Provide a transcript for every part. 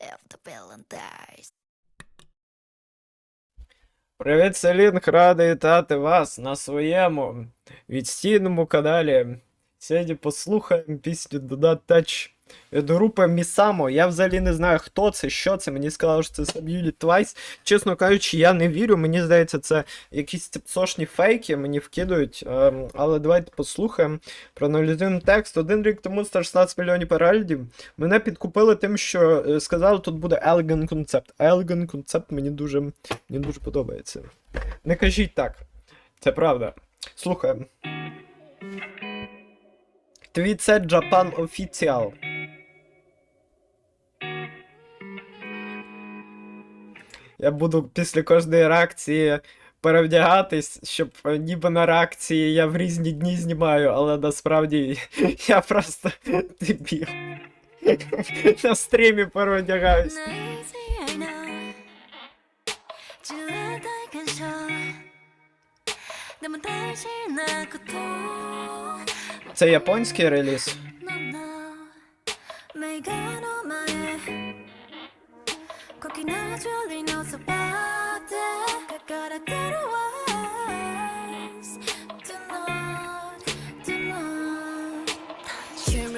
the Valentine's. Привіт, Селінг, радий вітати вас на своєму відстійному каналі. Сьогодні послухаємо пісню Donut Touch від групи Місамо. Я взагалі не знаю, хто це, що це. Мені сказали, що це Юлі Твайс. Чесно кажучи, я не вірю. Мені здається, це якісь цепсошні фейки мені вкидують. Ем, але давайте послухаємо. Проаналізуємо текст. Один рік тому 116 мільйонів переглядів. Мене підкупили тим, що е, сказали, тут буде Elegant Concept. Elegant Concept мені дуже, мені дуже подобається. Не кажіть так. Це правда. Слухаємо. Твіт це Japan Official. Я буду після кожної реакції перевдягатись, щоб е, ніби на реакції я в різні дні знімаю, але насправді я просто дебіл. На стрімі переодягаюсь. Це японський реліз. 茎ジュリのそばで書かれてるわ。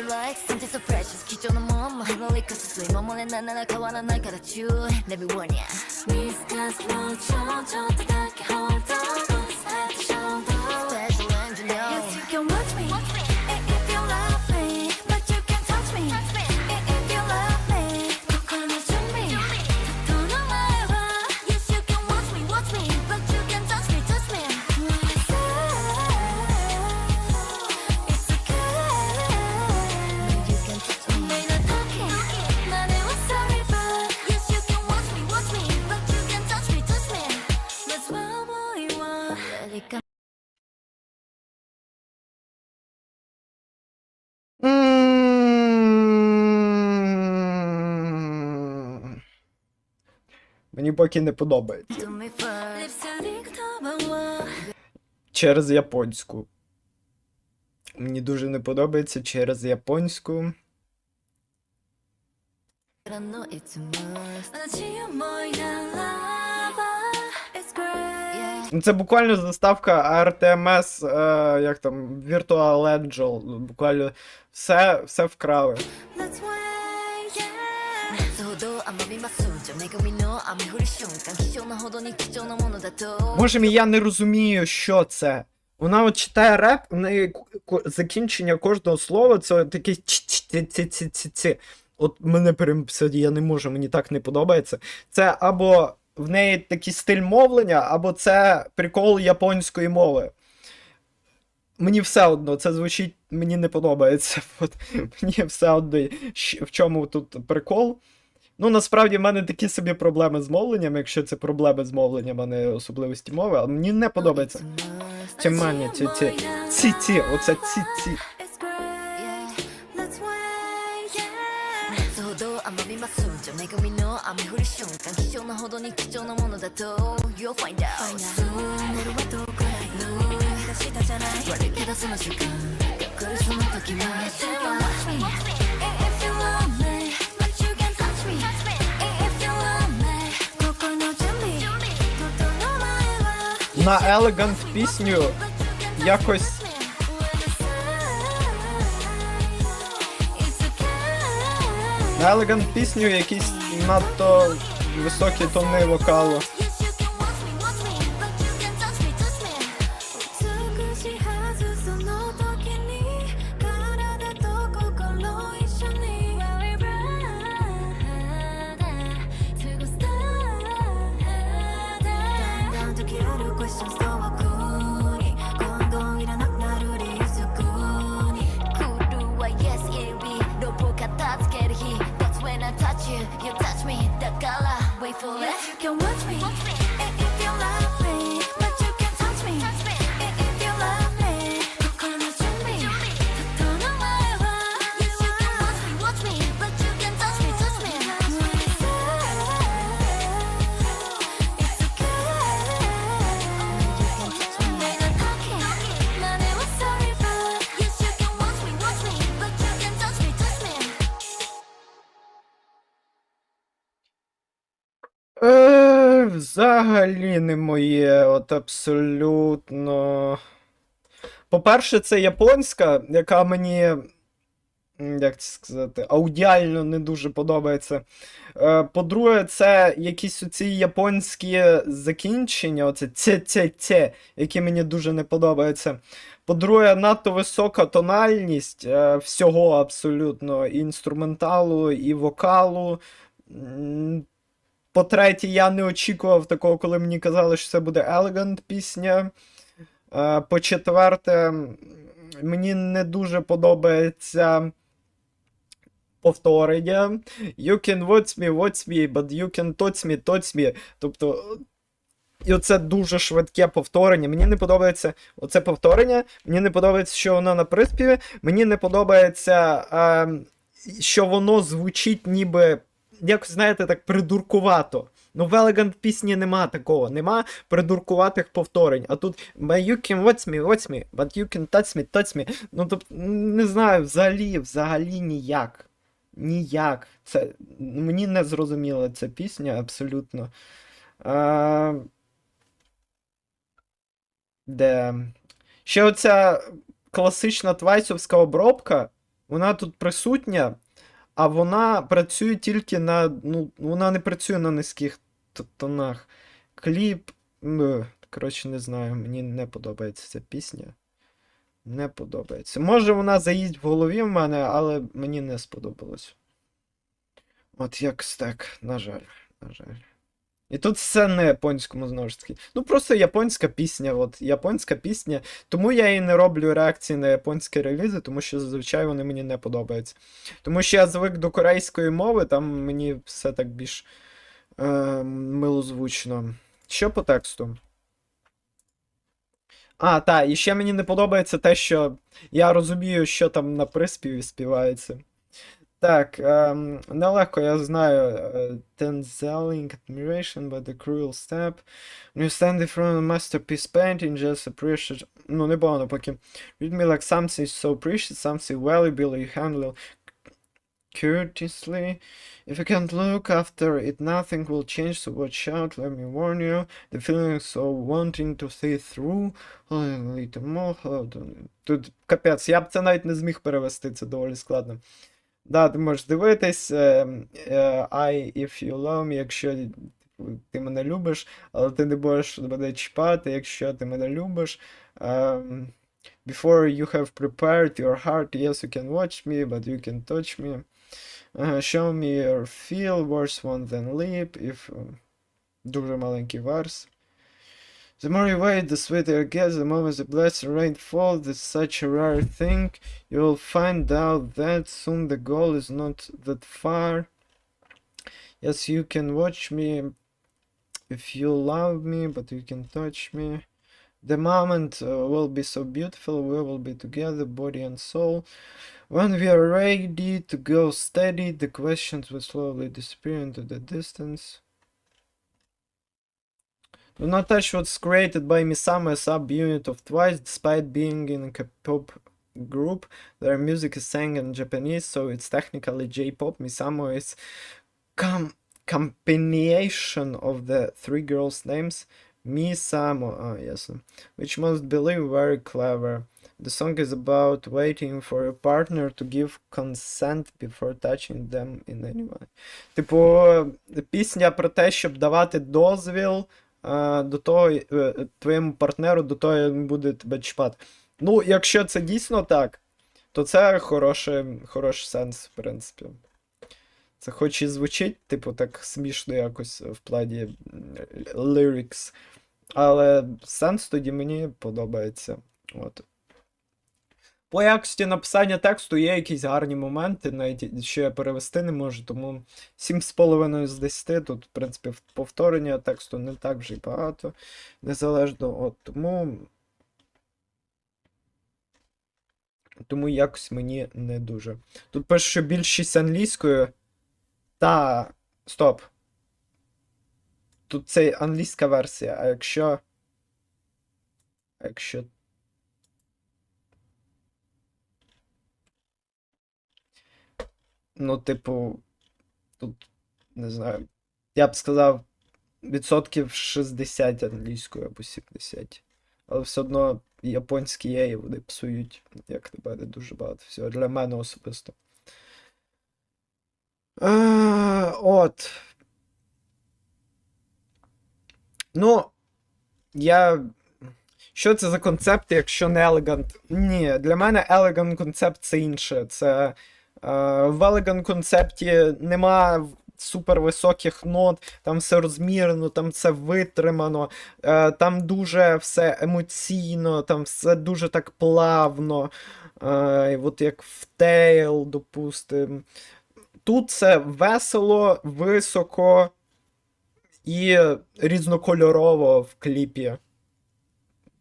Like something so precious. 貴重なもんもヘロリックス水守れないなら変わらないから注意。Never warn ya. 見 Мені поки не подобається. Через японську. Мені дуже не подобається через японську. Ну, це буквально заставка RTMS, е, як там, Virtual Angel. Буквально все все вкрали. Може, я не розумію, що це. Вона от читає реп, у неї закінчення кожного слова, це таке ці. От мене прям я не можу, мені так не подобається. Це або в неї такий стиль мовлення, або це прикол японської мови. Мені все одно, це звучить, мені не подобається. От, Мені все одно, в чому тут прикол. Ну, насправді, в мене такі собі проблеми з мовленням, якщо це проблеми з мовленням, а не особливості мови, але мені не подобається. Ці мані, ці, ці, ці, ці, оце ці, ці. На Elegant пісню якось на Elegant пісню якісь надто високі тони вокалу. Wait for it. You can watch me. Watch me. Е, взагалі не моє, от абсолютно. По-перше, це японська, яка мені, як це сказати, аудіально не дуже подобається. Е, по-друге, це якісь оці японські закінчення, оце це-це-це, які мені дуже не подобаються. По-друге, надто висока тональність е, всього абсолютно, і інструменталу, і вокалу. По-третє, я не очікував такого, коли мені казали, що це буде Elegant пісня. Е, По-четверте, мені не дуже подобається повторення. You can watch me, watch me, but you can touch me, touch me. Тобто. І оце дуже швидке повторення. Мені не подобається оце повторення. Мені не подобається, що воно на приспіві. Мені не подобається, е, що воно звучить ніби, як знаєте, так придуркувато. Ну, в Elegant пісні нема такого, нема придуркуватих повторень. А тут «But you can watch me, watch me, but you can touch me, touch me. Ну, тобто, не знаю, взагалі, взагалі ніяк. Ніяк. Це мені не зрозуміла ця пісня абсолютно. А, де. Ще оця класична твайсовська обробка, вона тут присутня, а вона працює тільки на. Ну, вона не працює на низьких тонах. Кліп. Коротше, не знаю, мені не подобається ця пісня. Не подобається. Може, вона заїсть в голові в мене, але мені не сподобалось. От якось так, на жаль, на жаль. І тут все на японському знову ж таки. Ну просто японська пісня, от японська пісня. Тому я і не роблю реакції на японські релізи, тому що зазвичай вони мені не подобаються. Тому що я звик до корейської мови, там мені все так більш е, милозвучно. Що по тексту? А, так, і ще мені не подобається те, що я розумію, що там на приспіві співається. Так, ем, нелегко, я знаю. е, Tenzelling admiration by the cruel step. When you stand in front of a masterpiece painting, just appreciate. Ну, непогано поки. Read me like something so precious, something valuable you handle courteously. If you can't look after it, nothing will change, so watch out, let me warn you. The feeling of wanting to see through. a little more. hold on. Тут капець, я б це навіть не зміг перевести, це доволі складно. Да, ти можеш дивитись. е, е, I, if you love me, якщо типу, ти мене любиш, але ти не будеш мене чіпати, якщо ти мене любиш. Ем, Before you have prepared your heart, yes, you can watch me, but you can touch me. Uh, show me your feel, worse one than leap, if... е, Дуже маленький верс. The more you wait, the sweeter it gets. The moment the blessed rain falls, it's such a rare thing. You will find out that soon the goal is not that far. Yes, you can watch me if you love me, but you can touch me. The moment uh, will be so beautiful, we will be together, body and soul. When we are ready to go steady, the questions will slowly disappear into the distance. Do not touch what's created by Misama, a sub-unit of Twice, despite being in a K-pop group. Their music is sang in Japanese, so it's technically J-pop. Misamo is com- combination of the three girls' names. Misamo, ah yes, which must believe very clever. The song is about waiting for a partner to give consent before touching them in any way. Типу, пісня про те, щоб давати дозвіл е, до того, е, твоєму партнеру, до того, він буде тебе чіпати. Ну, якщо це дійсно так, то це хороший, хороший сенс, в принципі. Це хоч і звучить, типу, так смішно якось в плані lyrics, але сенс тоді мені подобається. От. По якості написання тексту є якісь гарні моменти, навіть що я перевести не можу, тому 7,5 з 10 тут, в принципі, повторення тексту не так вже й багато, незалежно. От, тому. Тому якось мені не дуже. Тут пише, що більшість англійською. Та. Стоп. Тут це англійська версія, а якщо. А якщо. Ну, типу, тут, не знаю. Я б сказав, відсотків 60 англійською або 70. Але все одно японські є, і вони псують, як на мене, дуже багато всього. Для мене особисто. Е, от. Ну, я. Що це за концепт, якщо не елегант? Ні, для мене елегант концепт це інше. Це в елегант концепті нема супервисоких нот, там все розмірено, там все витримано, е, там дуже все емоційно, там все дуже так плавно. Е, от як в Тейл, допустим. Тут це весело, високо і різнокольорово в кліпі.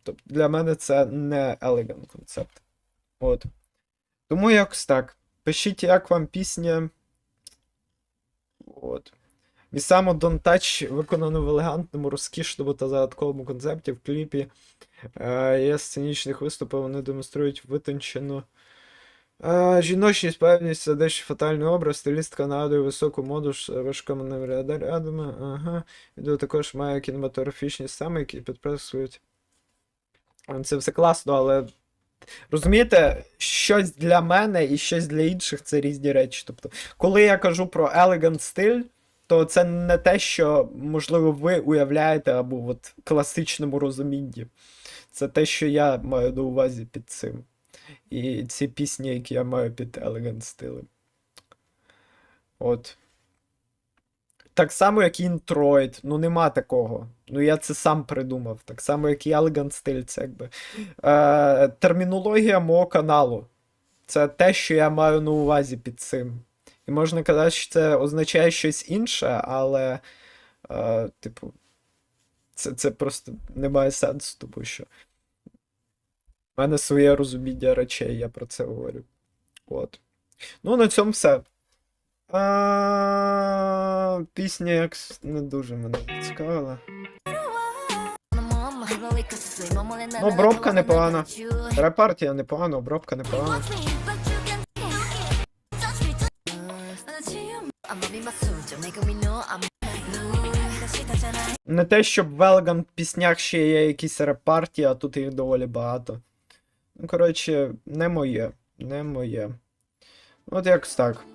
Тобто для мене це не елегant концепт. От. Тому якось так. Пишіть, як вам пісня. От. Місамо Don't Touch виконано в елегантному, розкішному та загадковому концепті в кліпі. Е, є сценічних виступів, вони демонструють витончену. Е, жіночність, певність, це дещо фатальний образ, стилістка нагадує високу моду з важкими рядами. Ага. Відео також має кінематографічні сцени, які підкреслюють. Це все класно, але. Розумієте, щось для мене і щось для інших це різні речі. Тобто, коли я кажу про elegant стиль, то це не те, що, можливо, ви уявляєте або в класичному розумінні. Це те, що я маю на увазі під цим. І ці пісні, які я маю під elegant стилем. От. Так само, як і інтроїд. Ну, нема такого. Ну, я це сам придумав. Так само, як і elegant стиль, це якби. Е, термінологія мого каналу. Це те, що я маю на увазі під цим. І можна казати, що це означає щось інше, але, е, типу, це, це просто не має сенсу, тому що. У мене своє розуміння речей, я про це говорю. От. Ну, на цьому все. А, пісня як не дуже мене цікавила. Ну, обробка непогана. Репартія непогана, обробка непогана. Не те, щоб в Елеган піснях ще є якісь репартії, а тут їх доволі багато. Ну, коротше, не моє. Не моє. От якось так.